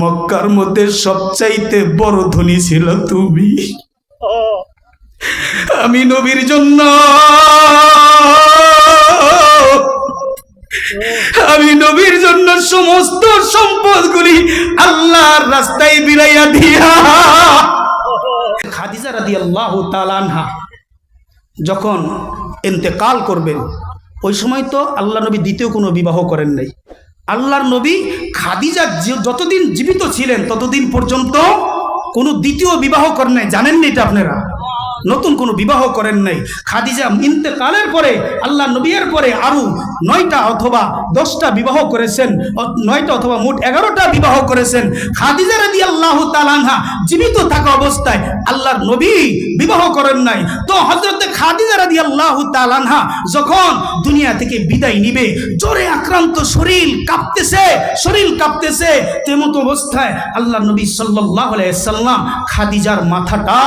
মক্কার মধ্যে সবচাইতে বড় ধনী ছিল তুমি। আমি নবীর জন্য। আমি নবীর জন্য সমস্ত সম্পদগুলি আল্লাহর রাস্তায় বিলাইয়া দিয়া। খাদিজা রাদি আল্লাহ তালানহা যখন এতেকাল করবেন, ওই সময় তো আল্লাহ নবী দ্বিতীয় কোনো বিবাহ করেন নাই। আল্লাহর নবী খাদিজা যতদিন জীবিত ছিলেন, ততদিন পর্যন্ত কোনো দ্বিতীয় বিবাহ করেন নাই। জানেন না এটা আপনারা? নতুন কোনো বিবাহ করেন নাই। খাদিজা ইন্তেকালের পরে, আল্লাহ নবীর পরে আরও নয়টা অথবা দশটা বিবাহ করেছেন, নয়টা অথবা মোট এগারোটা বিবাহ করেছেন। খাদিজা রাদি আল্লাহ তালানহা জীবিত থাকা অবস্থায় আল্লাহর নবী বিবাহ করেন নাই। তো হজরত খাদিজা রাদি আল্লাহ তালানহা যখন দুনিয়া থেকে বিদায় নিবে জোরে আক্রান্ত শরীর কাঁপতেছে শরীর কাঁপতেছে, তেমত অবস্থায় আল্লাহ নবী সাল্লাহ সাল্লাম খাদিজার মাথাটা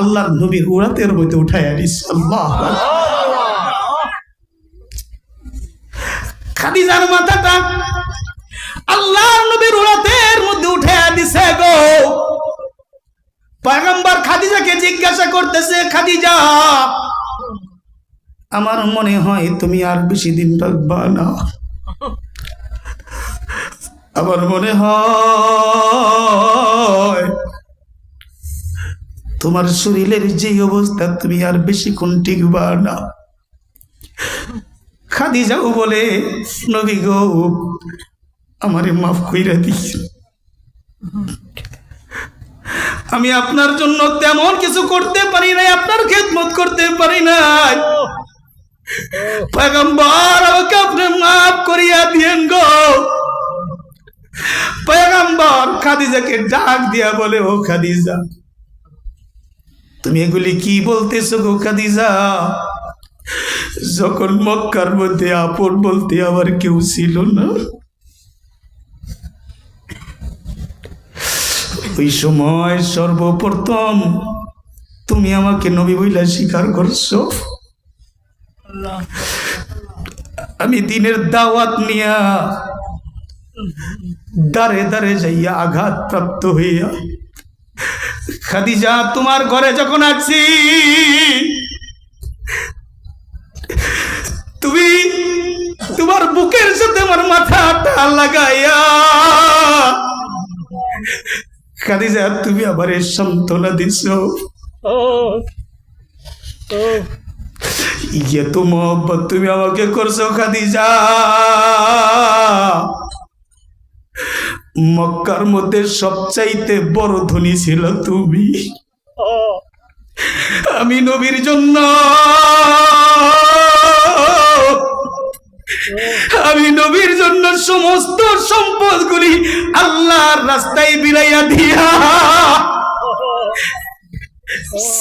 আল্লাহর নবীর উড়াতের মধ্যে উঠায় আনিস, আল্লাহ। খাদিজার মাথাটা আল্লাহর নবীর উড়াতের মধ্যে উঠে দিছে গো। পয়গম্বর খাদিজাকে জিজ্ঞাসা করতেছে, খাদিজা, আমার মনে হয় তুমি আর বেশি দিন রাখবা না। আমার মনে হয় তোমার শরীরের যে অবস্থা, তুমি আর বেশিক্ষণ টিকবা না। খাদিজাও বলে, নবী গো, আমারে মাফ কইরা দিস। আমি আপনার জন্য তেমন কিছু করতে পারি নাই, আপনার খেদমত করতে পারি নাই। পয়গম্বর আমাকে আপনি মাফ করিয়া দিয়েন গো। পয়গম্বর খাদিজাকে ডাক দিয়া বলে, ও খাদিজা তুমি এগুলি কি বলতেছো গো খাদিজা? যখন মক্কার মধ্যে আপন বলতে আবার কেউ ছিল না? ওই সময় সর্বপ্রথম তুমি আমাকে নবী বইলা স্বীকার করছ। আমি দিনের দাওয়াত নিয়া দাঁড়ে দাঁড়ে যাইয়া আঘাত প্রাপ্ত হইয়া খাদিজা, তোমার ঘরে যখন আছি তুমি তোমার বুকের সাথে আমার মাথাটা লাগাইয়া, খাদিজা, তুমি আবার এই সান্ত্বনা দিছ। ইয়ে তো মোহব্বত তুমি আমাকে করছ, খাদিজা। মক্কার মধ্যে সবচাইতে বড় ধনী ছিল তুমি। আমি নবীর জন্য। আমি নবীর জন্য সমস্ত সম্পদ সম্পদগুলি আল্লাহর রাস্তায় বিলাইয়া দিয়া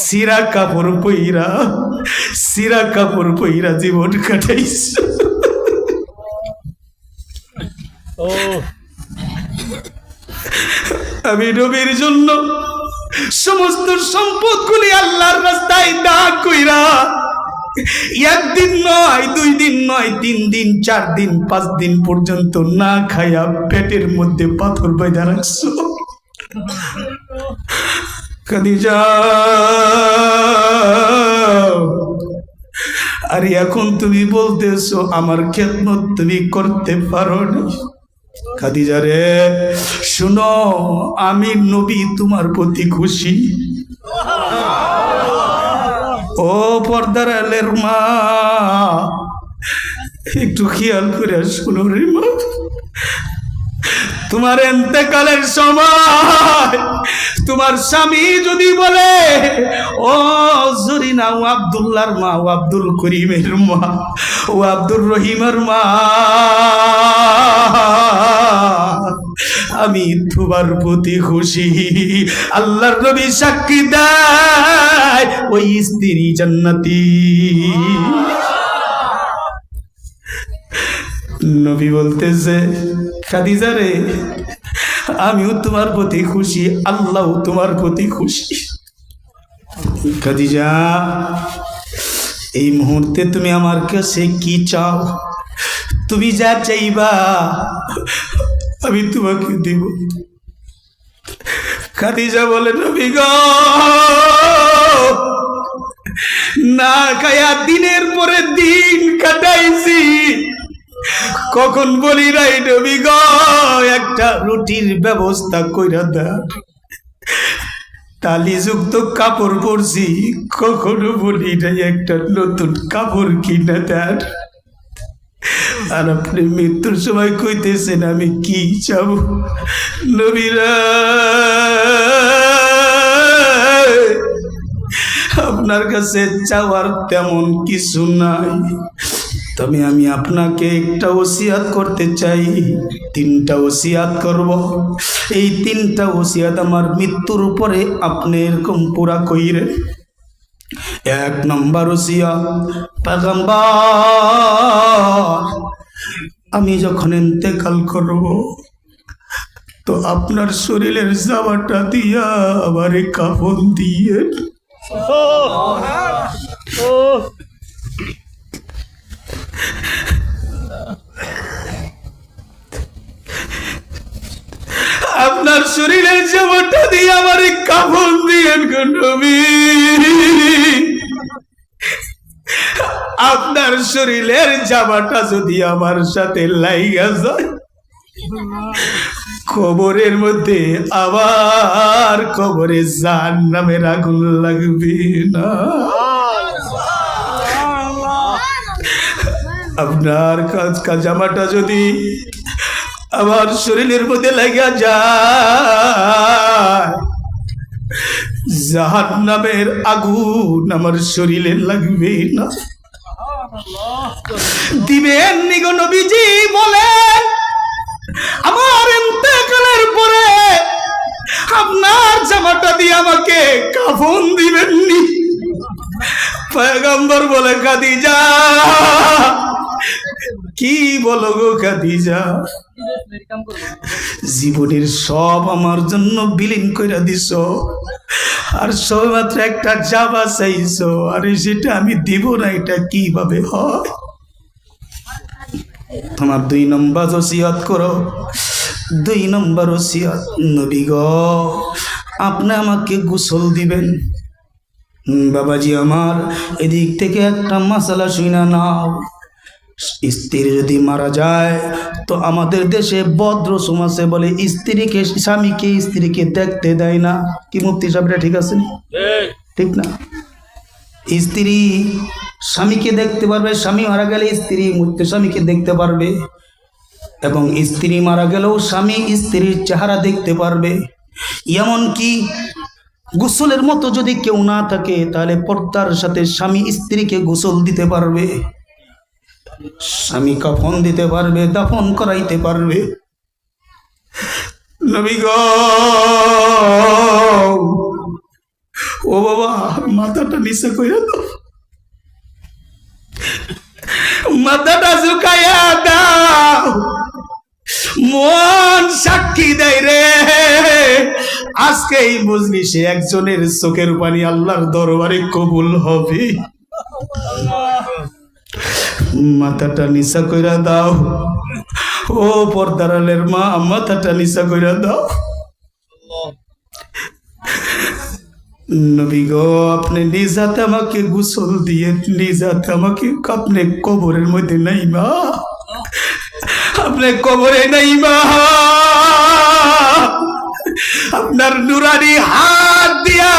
সিরা কাপড় পইরা, সিরা কাপড় পইরা জীবন কাটাইছ। আমি নবীর জন্য সমস্ত সম্পদগুলি আল্লাহর রাস্তায় দাগ কইরা একদিন নয়, দুই দিন নয়, তিন দিন, চার দিন, পাঁচ দিন পর্যন্ত না খাইয়া পেটের মধ্যে পাথর বাইদা রাখছো। খাদিজা, আর এখন তুমি বলতেছো, আমার খেদমত তুমি করতে পারো না। খাদিজা রে, শুনো, আমি নবী তোমার প্রতি খুশি। ও পর্দার আলের মা, একটু খেয়াল করে শুনো রে মা। তোমার এতেকালের সময়, তোমার স্বামী যদি বলে, ও জরিনা ও আবদুল্লার মা, ও আব্দুল করিমের মা, ও আব্দুর রহিমের মা, আমি তোমার প্রতি খুশি। আল্লাহর নবী সাক্ষী দেয়, ওই স্ত্রী জান্নাতি। নবী বলতেছে, খাদিজা রে, আমিও তোমার প্রতি খুশি আল্লাহ তোমার প্রতি খুশি। খাদিজা, এই মুহূর্তে তুমি আমার কাছে কি চাও? তুমি যা চাইবা, আমি তোমাকে দিব। খাদিজা বলে, নবী গ, না খায়া দিনের পরে দিন কাটাইছি। কখন বলি নাই নবী গো? একটা রুটির ব্যবস্থা কইরা দেন তালিযুক্ত কাপড় পরছি, কখনো বলি নাই একটা নতুন কাপড় কিনে দেন আর আপনি মৃত্যুর সময় কইতেছেন, আমি কি চাব? নবীরা, আপনার কাছে চাওয়ার তেমন কিছু নাই। তবে আমি আপনাকে একটা ওসিয়াত করতে চাই। তিনটা ওসিয়াত করব। এই তিনটা ওসিয়াত আমার মৃত্যুর উপরে আপনি এরকম পুরা কইরে এক নম্বর ওসিয়া পেগম্বর, আমি যখন ইন্তেকাল করব, তো আপনার শরীরের জামাটা দিয়া আমারে কাফন দিয়ে। আপনার শরীরের জামাটা দিয়ে আমার কাফন দিয়েন নবী। আপনার শরীরের জামাটা যদি আমার সাথে লাইগা যায় খবরের মধ্যে আবার খবরে জান নামের আগুন লাগবে না। আপনার কাজ কাজ জামাটা যদি আমার শরীরের মধ্যে লাগা যায়। জাহান নামের আগুন আমার শরীরে লাগবে না। দিবেন নিগো নবীজি, বলেন, আমার ইন্তেকালের পরে আপনার জামাটা দিয়ে আমাকে কাফন দিবেননি পয়গম্বর বলে, খাদিজা, কি বলো গো খাদিজা? জীবনের সব আমার জন্য বিলীন করে দিস আর সবেমাত্র একটা জাবা চাইছো, আরে সেটা আমি দিব না, এটা কীভাবে হয়? তোমার দুই নম্বর ওসিয়ত করো। দুই নম্বর ওসিয়ত, নবী গ, আপনি আমাকে গোসল দিবেন। বাবাজি আমার, এদিক থেকে একটা মশালা শুনা নাও। স্ত্রী যদি মারা যায় তো আমাদের দেশে ভদ্র সমাজে বলে স্ত্রীকে স্বামীকে স্ত্রীকে দেখতে দেয় না। কি মুক্তি সাহেবটা ঠিক আছে ঠিক না? স্ত্রী স্বামীকে দেখতে পারবে স্বামী মারা গেলে স্ত্রী মৃত্যু স্বামীকে দেখতে পারবে। এবং স্ত্রী মারা গেলেও স্বামী স্ত্রীর চেহারা দেখতে পারবে। এমনকি গোসলের মতো যদি কেউ না থাকে তাহলে পর্দার সাথে স্বামী স্ত্রীকে গোসল দিতে পারবে। স্বামী কফন দিতে পারবে, দাফন করাইতে পারবে? ও বাবা, মাথাটা নিচে দাও। মাথাটা ঝুঁকাইয়া দাও। মন সাক্ষী দেয় রে। আজকেই বুঝলি সে একজনের চোখের পানি আল্লাহর দরবারে কবুল হবে। মাথাটা নিচা কইরা দাও। ও পর্দারালের মা, মাথাটা নিচা কইরা দাও। নবী গো, আপনি নিজাতে আমাকে গোসল দিয়ে নিজাতে আমাকে আপনি কবরের মধ্যে নাই মা। আপনি কবরে নাই মা। আপনার নুরানি হাত দিয়া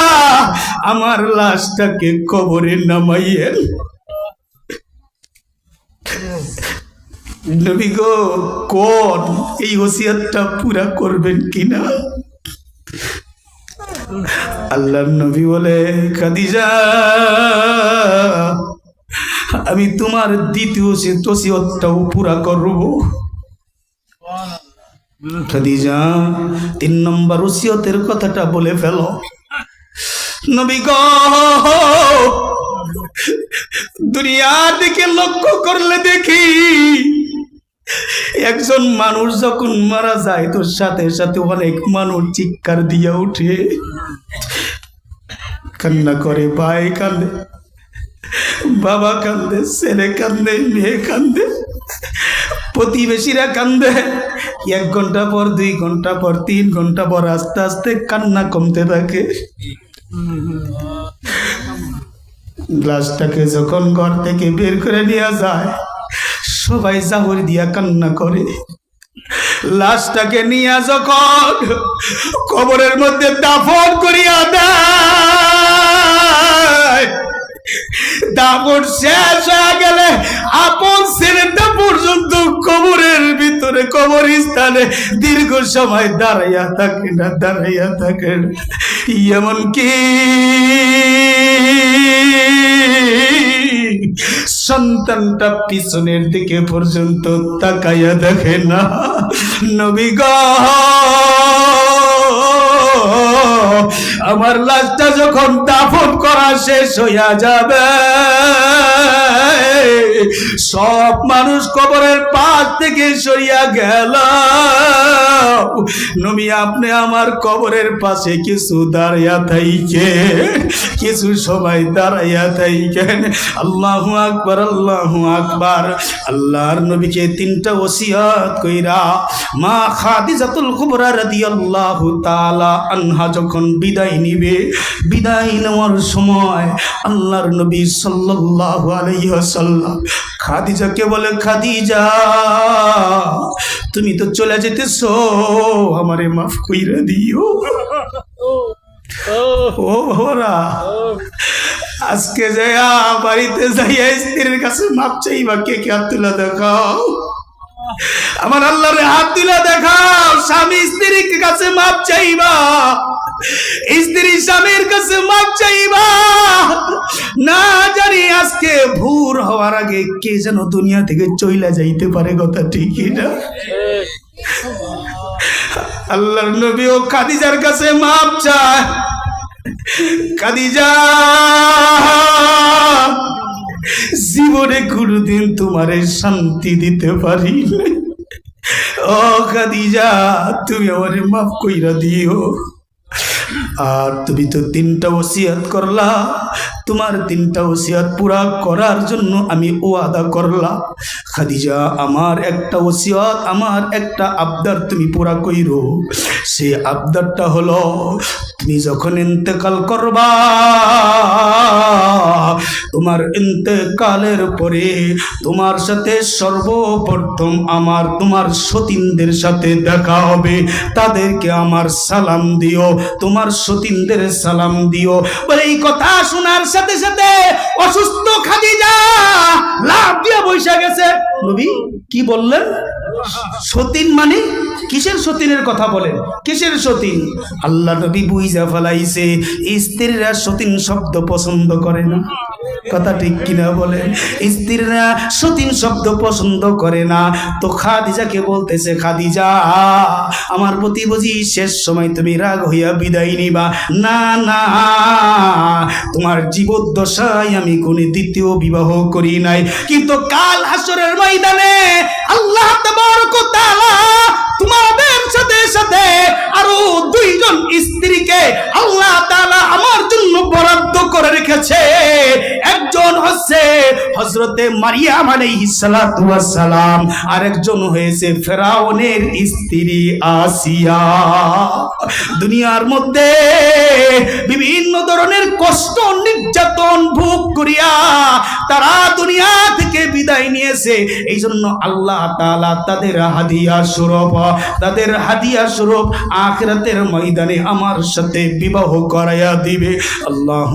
আমার লাশটাকে কবরে নামাইয়েন। নবী গো, কোন এই ওসিয়াতটা পুরা করবেন কিনা? আল্লাহর নবী বলে, খাদিজা, আমি তোমার দ্বিতীয় ওসিয়তটাও পুরা করব। খাদিজা, তিন নম্বর ওসিয়তের কথাটা বলে ফেলো। নবী গো দুনিয়ার দিকে লক্ষ্য করলে দেখি, একজন মানুষ যখন মারা যায় তোর সাথে সাথে অনেক মানুষ চিৎকার দিয়া উঠে, কান্না করে, ভাই কান্দে, বাবা কান্দে, ছেলে কান্দে, মেয়ে কান্দে, প্রতিবেশীরা কান্দে। এক ঘণ্টা পর, দুই ঘণ্টা পর, তিন ঘণ্টা পর আস্তে আস্তে কান্না কমতে থাকে। গ্লাসটাকে যখন ঘর থেকে বের করে নেওয়া যায়, সবাই জাহর দিয়া কান্না করে। লাশটাকে নিয়ে যখন কবরের মধ্যে দাফন করিয়া দেয় শেষ হয়ে গেলে আপন ছেলেটা পর্যন্ত কবরের ভিতরে কবর স্থানে দীর্ঘ সময় দাঁড়াইয়া থাকে না, দাঁড়াইয়া থাকে এমনকি সন্তানটা পিছনের দিকে পর্যন্ত তাকাইয়া দেখে না। নবী গ! আমার লাশটা যখন দাফন করা শেষ হইয়া যাবে সব মানুষ কবরের পাশ থেকে সরিয়া গেল। নবী, আপনি আমার কবরের পাশে কিছু দাঁড়াইয়া থাইকে কিছু সবাই দাঁড়াইয়া থাইকেন। আল্লাহু আকবার আল্লাহু আকবার। আল্লাহর নবীকে তিনটা ওসিয়াত কইরা মা খাদিজাতুল কুবরা রাদিয়াল্লাহু তাআলা আনহা যখন বিদায় নিবে, বিদায় নেওয়ার সময় আল্লাহর নবী সাল্লাল্লাহু আলাইহি খাদিজাকে বলে, খাদিজা, তুমি তো চলে যেতেছ, আমারে মাফ কইরা দিও। ও ওরা আজকে যাইয়া বাড়িতে যাইয়া স্ত্রীর কাছে মাপ চাইবা, কে কে তুলে দেখাও। আমার আল্লাহরে হাত তুলে দেখাও, স্বামী স্ত্রীর কাছে মাপ চাইবা। স্ত্রী স্বামীর কাছে মাপ চাইবা। না জানি আজকে ভুর হওয়ার আগে কে যেন দুনিয়া থেকে চইলা যাইতে পারে কথা ঠিকই না? আল্লাহর নবী ও খাদিজার কাছে মাপ চায়। খাদিজা! জীবনে কোনোদিন তোমারে শান্তি দিতে পারি। ও খাদিজা, তুমি আমারে মাফ কইরা দিও আর তুমি তো তিনটা ওসিয়াত করলা তোমার তিনটা ওসিয়াত পুরা করার জন্য আমি ওয়াদা করলাম। খাদিজা, আমার একটা ওসিয়াত, আমার একটা আবদার তুমি পুরা কইরো। সে আবদারটা হলো, তুমি যখন ইন্তেকাল করবা, তোমার ইন্তেকালের পরে তোমার সাথে সর্বপ্রথম আমার তোমার সতীনদের সাথে দেখা হবে। তাদেরকে আমার সালাম দিও, তোমার সতীনদের সালাম দিও। বলে এই কথা শোনার সাথে সাথে অসুস্থ খাদিজা লাভ দিয়ে বৈশা গেছে। নবী, কি বললেন? সতীন মানে কিসের সতীনের কথা বলেন? কিসের সতীন? আল্লাহ নবী বুঝা ফেলাইছে, স্ত্রীরা সতীন শব্দ পছন্দ করে না। কথা ঠিক কিনা বলেন স্ত্রীরা সতীন শব্দ পছন্দ করে না। তো খাদিজাকে বলতেছে, খাদিজা, আমার প্রতি বুঝি শেষ সময় তুমি রাগ হইয়া বিদায় নিবা। না না, তোমার জীবদ্দশায় আমি কোন দ্বিতীয় বিবাহ করি নাই। কিন্তু কাল হাসরের ময়দানে আল্লাহ তাবারক সাথে সাথে আরও দুইজন স্ত্রীকে আল্লাহ তাআলা আমার জন্য বরাদ্দ করে রেখেছে। একজন হচ্ছে হযরতে সালাম আর একজন হয়েছে ফেরাউনের স্ত্রী আসিয়া। দুনিয়ার মধ্যে বিভিন্ন ধরনের কষ্ট, নির্যাতন ভোগ করিয়া তারা দুনিয়া থেকে বিদায় নিয়েছে। এই জন্য আল্লাহ তাআলা তাদের হাদিয়া তাদের হাদিয়া স্বরূপ আখিরাতের ময়দানে আমার সাথে বিবাহ করাইয়া দিবে। আল্লাহ